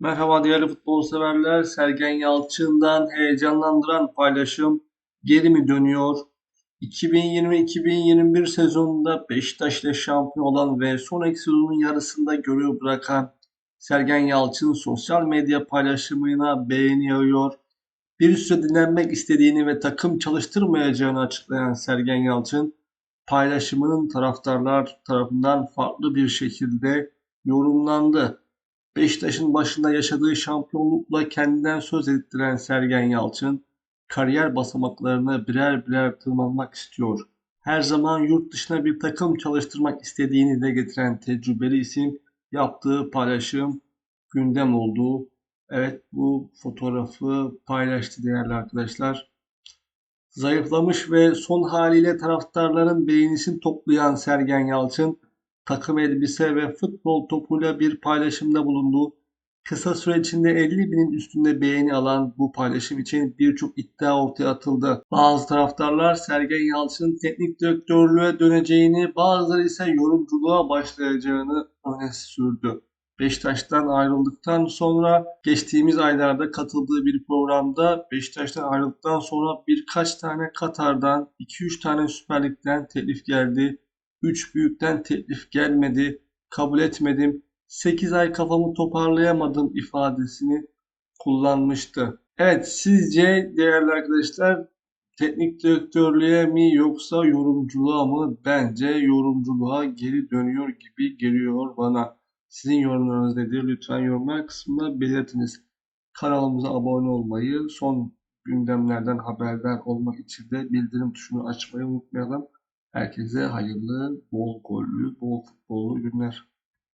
Merhaba değerli futbol severler. Sergen Yalçın'dan heyecanlandıran paylaşım geri mi dönüyor? 2020-2021 sezonunda Beşiktaş ile şampiyon olan ve sonraki sezonun yarısında görev bırakan Sergen Yalçın sosyal medya paylaşımına beğeni yağıyor. Bir süre dinlenmek istediğini ve takım çalıştırmayacağını açıklayan Sergen Yalçın paylaşımının taraftarlar tarafından farklı bir şekilde yorumlandı. Beşiktaş'ın başında yaşadığı şampiyonlukla kendinden söz ettiren Sergen Yalçın, kariyer basamaklarını birer birer tırmanmak istiyor. Her zaman yurt dışına bir takım çalıştırmak istediğini de getiren tecrübeli isim yaptığı paylaşım gündem oldu. Evet bu fotoğrafı paylaştı değerli arkadaşlar. Zayıflamış ve son haliyle taraftarların beğenisini toplayan Sergen Yalçın takım elbise ve futbol topuyla bir paylaşımda bulundu. Kısa süre içinde 50 binin üstünde beğeni alan bu paylaşım için birçok iddia ortaya atıldı. Bazı taraftarlar Sergen Yalçın'ın teknik direktörlüğe döneceğini, bazıları ise yorumculuğa başlayacağını öne sürdü. Beşiktaş'tan ayrıldıktan sonra geçtiğimiz aylarda katıldığı bir programda Beşiktaş'tan ayrıldıktan sonra birkaç tane Katar'dan, 2-3 tane Süper Lig'den teklif geldi. 3 büyükten teklif gelmedi, kabul etmedim. 8 ay kafamı toparlayamadım ifadesini kullanmıştı. Evet sizce değerli arkadaşlar teknik direktörlüğe mi yoksa yorumculuğa mı? Bence yorumculuğa geri dönüyor gibi geliyor bana. Sizin yorumlarınız nedir? Lütfen yorumlar kısmında belirtiniz. Kanalımıza abone olmayı, son gündemlerden haberdar olmak için de bildirim tuşunu açmayı unutmayalım. Herkese hayırlı, bol gollü, bol futbollu günler.